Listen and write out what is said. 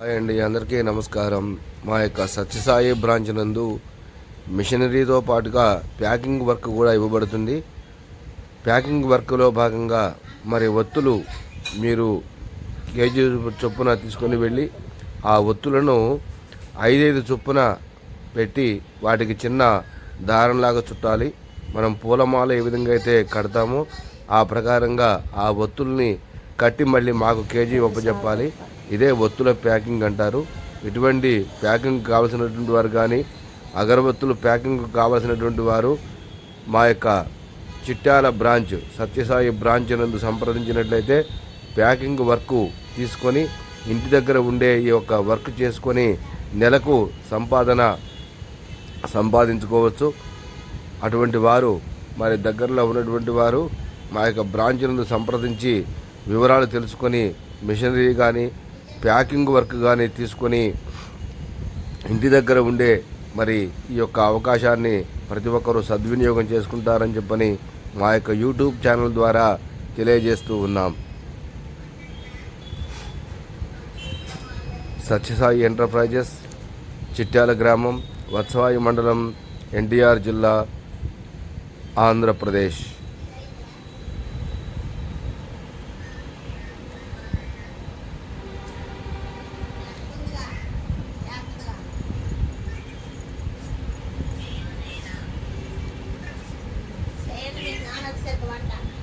Hi అండి అందరికీ నమస్కారం. మా యొక్క సత్యసాయి బ్రాంచ్ నందు మిషనరీతో పాటుగా ప్యాకింగ్ వర్క్ కూడా ఇవ్వబడుతుంది. ప్యాకింగ్ వర్క్లో భాగంగా మరి ఒత్తులు మీరు కేజీ చొప్పున తీసుకొని వెళ్ళి ఆ ఒత్తులను ఐదైదు చొప్పున పెట్టి వాటికి చిన్న దారంలాగా చుట్టాలి. మనం పూలమాల ఏ విధంగా అయితే కడతామో ఆ ప్రకారంగా ఆ ఒత్తుల్ని కట్టి మళ్ళీ మాకు కేజీ ఒప్పచెప్పాలి ఇదే ఒత్తుల ప్యాకింగ్ అంటారు. ఇటువంటి ప్యాకింగ్ కావాల్సినటువంటి వారు కానీ అగరబత్తులు ప్యాకింగ్ కావాల్సినటువంటి వారు మా యొక్క చిట్టాల బ్రాంచ్ సత్యసాయి బ్రాంచ్ నందు సంప్రదించినట్లయితే ప్యాకింగ్ వర్క్ తీసుకొని ఇంటి దగ్గర ఉండే ఈ యొక్క వర్క్ చేసుకొని నెలకు సంపాదన సంపాదించుకోవచ్చు. అటువంటి వారు మరి దగ్గరలో ఉన్నటువంటి వారు మా యొక్క బ్రాంచ్ నందు సంప్రదించి వివరాలు తెలుసుకొని మిషనరీ కానీ ప్యాకింగ్ వర్క్ కానీ తీసుకొని ఇంటి దగ్గర ఉండే మరి ఈ యొక్క అవకాశాన్ని ప్రతి ఒక్కరూ సద్వినియోగం చేసుకుంటారని చెప్పని మా యొక్క యూట్యూబ్ ఛానల్ ద్వారా తెలియజేస్తూ ఉన్నాం. సత్యసాయి ఎంటర్ప్రైజెస్ చిట్యాల గ్రామం వత్సవాయి మండలం ఎన్టీఆర్ జిల్లా ఆంధ్రప్రదేశ్. nagsirkulan ka.